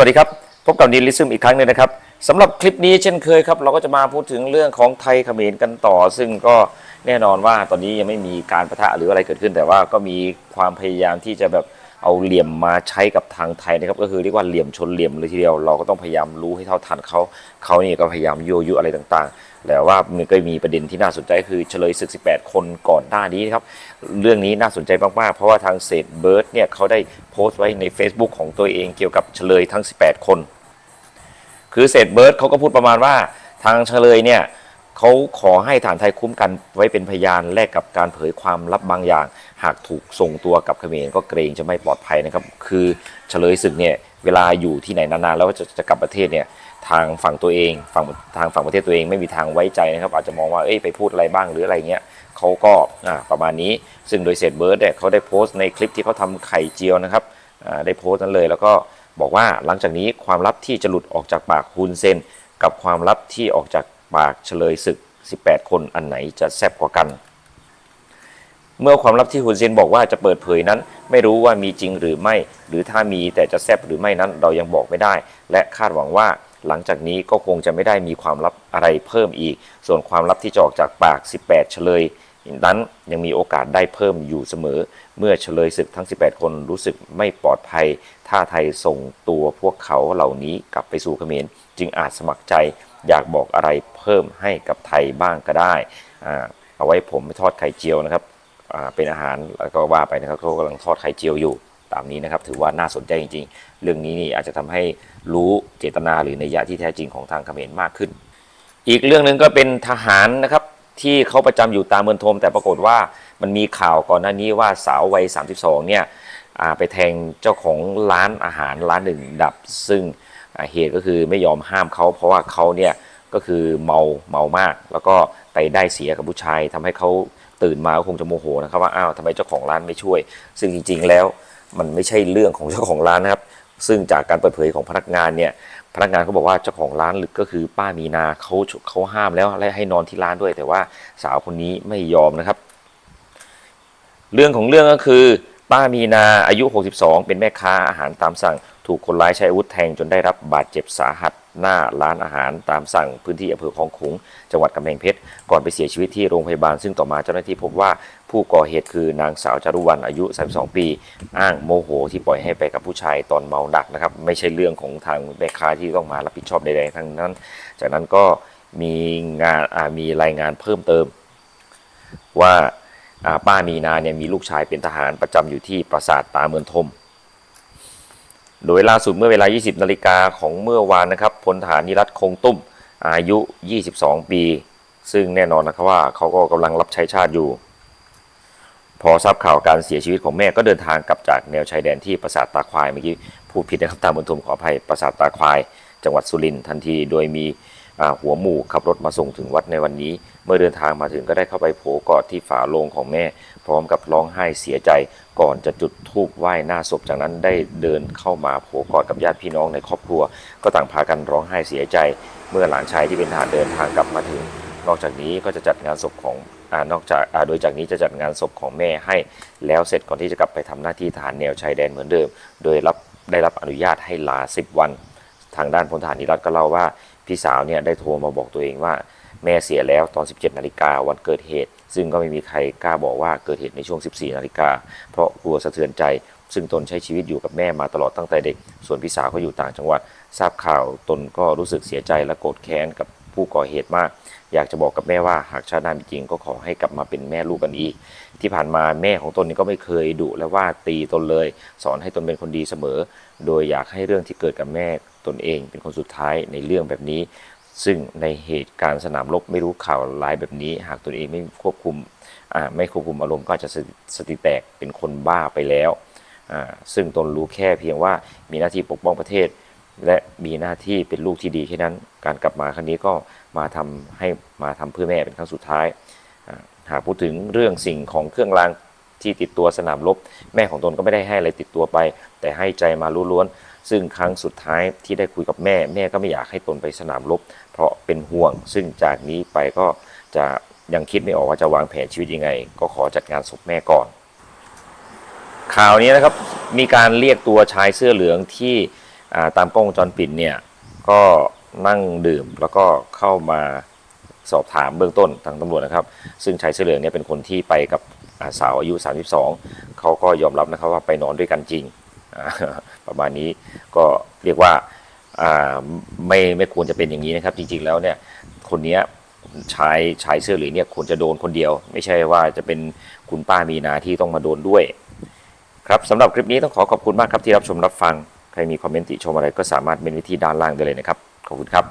สวัสดีครับพบกับนิลิซึมอีกครั้งหนึ่งนะครับสำหรับคลิปนี้เช่นเคยครับ เราก็จะมาพูดถึงเรื่องของไทยเขมรกันต่อ ซึ่งก็ แน่นอนว่าตอนนี้ยังไม่มีการประทะหรืออะไรเกิดขึ้น แต่ว่าก็มีความพยายามที่จะแบบเอาเหลี่ยมมาใช้กับทางไทยนะครับก็คือเรียกว่าเหลี่ยมชนเหลี่ยมเลยทีเดียว เราก็ต้องพยายามรู้ให้เท่าทันเขาเขานี่ก็พยายามยั่วยุอะไรต่างๆ แต่ว่ามันก็มีประเด็นที่น่าสนใจคือเฉลยศึก 18 คนก่อนหน้านี้นะครับเรื่องนี้น่าสนใจมากๆ เพราะว่าทางเศษเบิร์ดเนี่ยเขาได้โพสต์ไว้ใน Facebook ของตัวเองเกี่ยวกับเฉลยทั้ง 18 คน คือเศษเบิร์ดเขาก็พูดประมาณว่าทางเฉลยเนี่ย เขาขอให้ฐานไทยคุ้มกันไว้เป็นพยานแลกกับการเผยความลับบางอย่าง หากถูกส่งตัวกับเขมรก็เกรงจะไม่ปลอดภัยนะครับ คือเฉลยศึกเนี่ยเวลาอยู่ที่ไหนนานๆ แล้วจะจะกลับประเทศเนี่ยทางฝั่งตัวเองฝั่งทางฝั่งประเทศตัวเองไม่มีทางไว้ใจนะครับ อาจจะมองว่าเอ้ยไปพูดอะไรบ้างหรืออะไรเงี้ยเขาก็ประมาณนี้ ซึ่งโดยเศษเบิร์ดเนี่ยเขาได้โพสต์ในคลิปที่เขาทำไข่เจียวนะครับได้โพสต์นั้นเลยแล้วก็บอกว่าหลังจากนี้ความลับที่จะหลุดออกจากปากฮุนเซนกับความลับที่ออกจาก ปากเฉลยศึก 18 คนอันไหนจะแซ่บกว่ากัน เมื่อความลับที่ฮุนเซนบอกว่าจะเปิดเผยนั้น ไม่รู้ว่ามีจริงหรือไม่ หรือถ้ามีแต่จะแซ่บหรือไม่นั้นเรายังบอกไม่ได้ และคาดหวังว่าหลังจากนี้ก็คงจะไม่ได้มีความลับอะไรเพิ่มอีก ส่วนความลับที่จะออกจากปาก 18 เฉลยนั้นยังมีโอกาสได้เพิ่มอยู่เสมอ เมื่อเฉลยศึกทั้ง 18 คนรู้สึกไม่ปลอดภัย ถ้าไทยส่งตัวพวกเขาเหล่านี้กลับไปสู่เขมร จึงอาจสมัครใจ อยากบอกอะไรเพิ่มให้กับไทยบ้างก็ได้อ่าเอาไว้ผมไปทอดไข่เจียวนะครับอ่าเป็นอาหารแล้วก็ว่าไปนะครับเขากำลังทอดไข่เจียวอยู่ตามนี้นะครับถือว่าน่าสนใจจริง ๆ เรื่องนี้นี่อาจจะทำให้รู้เจตนาหรือในยยะที่แท้จริงของทางเขมรมากขึ้น อีกเรื่องหนึ่งก็เป็นทหารนะครับที่เขาประจำอยู่ตามเมืองทม แต่ปรากฏว่ามันมีข่าวก่อนหน้านี้ว่าสาววัย 32 เนี่ยไปแทงเจ้าของร้านอาหารร้านหนึ่งดับซึ่ง เหตุก็คือไม่ยอมห้ามเขาเพราะว่าเขาเนี่ยก็คือเมาเมามาก แล้วก็ไปได้เสียกับผู้ชายทำให้เขาตื่นมาก็คงจะโมโหนะครับว่าอ้าวทำไมเจ้าของร้านไม่ช่วย ซึ่งจริงๆแล้วมันไม่ใช่เรื่องของเจ้าของร้านนะครับ ซึ่งจากการเปิดเผยของพนักงานเนี่ยพนักงานเขาบอกว่าเจ้าของร้านหรือก็คือป้ามีนาเขาเขาห้ามแล้วและให้นอนที่ร้านด้วย แต่ว่าสาวคนนี้ไม่ยอมนะครับ เรื่องของเรื่องก็คือ ป้ามีนาอายุ 62 เป็นแม่ค้าอาหารตามสั่ง ถูกคนร้ายใช้อาวุธแทงจนได้รับบาดเจ็บสาหัสหน้าร้านอาหารตามสั่งพื้นที่อำเภอคลองขุง จังหวัดกำแพงเพชร ก่อนไปเสียชีวิตที่โรงพยาบาล ซึ่งต่อมาเจ้าหน้าที่พบว่าผู้ก่อเหตุคือนางสาวจารุวรรณอายุ 32 ปี อ้างโมโห ที่ปล่อยให้ไปกับผู้ชายตอนเมาหนักนะครับ ไม่ใช่เรื่องของทางแม่ค้าที่ต้องมารับผิดชอบใดๆทั้งนั้น จากนั้นก็มีงานมีรายงานเพิ่มเติม ว่าอ่าป้ามีนาเนี่ยมีลูกชายเป็นทหารประจำอยู่ที่ปราสาทตาเมืองทม โดยล่าสุดเมื่อเวลา 20 นาฬิกาของเมื่อวานนะครับพลทหารนิรัตคงตุ้มอายุ 22 ปี ซึ่งแน่นอนนะครับว่าเขาก็กำลังรับใช้ชาติอยู่ พอทราบข่าวการเสียชีวิตของแม่ก็เดินทางกลับจากแนวชายแดนที่ปราสาทตาควายเมื่อกี้พูดผิดนะครับตามบนทุมขออภัยปราสาทตาควาย จังหวัดสุรินทร์ทันที โดยมี หัวหมู่ขับรถมาส่งถึงวัดในวันนี้ เมื่อเดินทางมาถึงก็ได้เข้าไปโผกอดที่ฝาโลงของแม่ พร้อมกับร้องไห้เสียใจ ก่อนจะจุดธูปไหว้หน้าศพจากนั้นได้เดินเข้ามาโผกอดกับญาติพี่น้องในครอบครัว ก็ต่างพากันร้องไห้เสียใจ เมื่อหลานชายที่เป็นทหารเดินทางกลับมาถึง นอกจากนี้ก็จะจัดงานศพของอนอกจากโดยจากนี้จะจัดงานศพของแม่ให้ แล้วเสร็จก่อนที่จะกลับไปทำหน้าที่ทหารแนวชายแดนเหมือนเดิม โดยรับได้รับอนุญาตให้ลา 10 วัน ทางด้านพลทหารนิรัตก็เล่าว่า พี่สาวเนี่ยได้โทรมาบอกตัวเองว่าแม่เสียแล้วตอน 17 นาฬิกาวันเกิดเหตุ ซึ่งก็ไม่มีใครกล้าบอกว่าเกิดเหตุในช่วง 14 นาฬิกาเพราะกลัวสะเทือนใจ ซึ่งตนใช้ชีวิตอยู่กับแม่มาตลอดตั้งแต่เด็ก ส่วนพี่สาวก็อยู่ต่างจังหวัด ทราบข่าวตนก็รู้สึกเสียใจและโกรธแค้นกับ ผู้ก่อเหตุมาก อยากจะบอกกับแม่ว่าหากชาติหน้ามีจริงก็ขอให้กลับมาเป็นแม่ลูกกันอีก ที่ผ่านมาแม่ของตนนี่ก็ไม่เคยดุและว่าตีตนเลย สอนให้ตนเป็นคนดีเสมอ โดยอยากให้เรื่องที่เกิดกับแม่ตนเองเป็นคนสุดท้ายในเรื่องแบบนี้ ซึ่งในเหตุการณ์สนามรบไม่รู้ข่าวร้ายแบบนี้ หากตนเองไม่ควบคุมไม่ควบคุมอารมณ์ก็จะสติสติแตกเป็นคนบ้าไปแล้ว ซึ่งตนรู้แค่เพียงว่ามีหน้าที่ปกป้องประเทศ และมีหน้าที่เป็นลูกที่ดีแค่นั้น การกลับมาครั้งนี้ก็มาทำให้มาทำเพื่อแม่เป็นครั้งสุดท้าย หากพูดถึงเรื่องสิ่งของเครื่องรางที่ติดตัวสนามรบแม่ของตนก็ไม่ได้ให้อะไรติดตัวไป แต่ให้ใจมาล้วนๆซึ่งครั้งสุดท้ายที่ได้คุยกับแม่ แม่ก็ไม่อยากให้ตนไปสนามรบเพราะเป็นห่วง ซึ่งจากนี้ไปก็จะยังคิดไม่ออกว่าจะวางแผนชีวิตยังไง ก็ขอจัดงานศพแม่ก่อน ข่าวนี้นะครับมีการเรียกตัวชายเสื้อเหลืองที่ ตามกล้องวงจรปิดเนี่ยก็นั่งดื่มแล้วก็เข้ามาสอบถามเบื้องต้นทางตำรวจนะครับ ซึ่งชายเสื้อเหลืองเนี่ยเป็นคนที่ไปกับาสาวอายุ 32 เขาก็ยอมรับนะครับว่าไปนอนด้วยกันจริง ประมาณนี้ก็เรียกว่าาไม่ไม่ควรจะเป็นอย่างนี้นะครับ จริงๆแล้วเนี่ยคนนี้ชายชายเสื้อเหลืองเนี่ยควรจะโดนคนเดียว ไม่ใช่ว่าจะเป็นคุณป้ามีนาที่ต้องมาโดนด้วย ครับสำหรับคลิปนี้ต้องขอขอบคุณมากครับที่รับชมรับฟัง ใครมีคอมเมนต์ติชมอะไรก็สามารถเมนไว้ที่ด้านล่างได้เลยนะครับ ขอบคุณครับ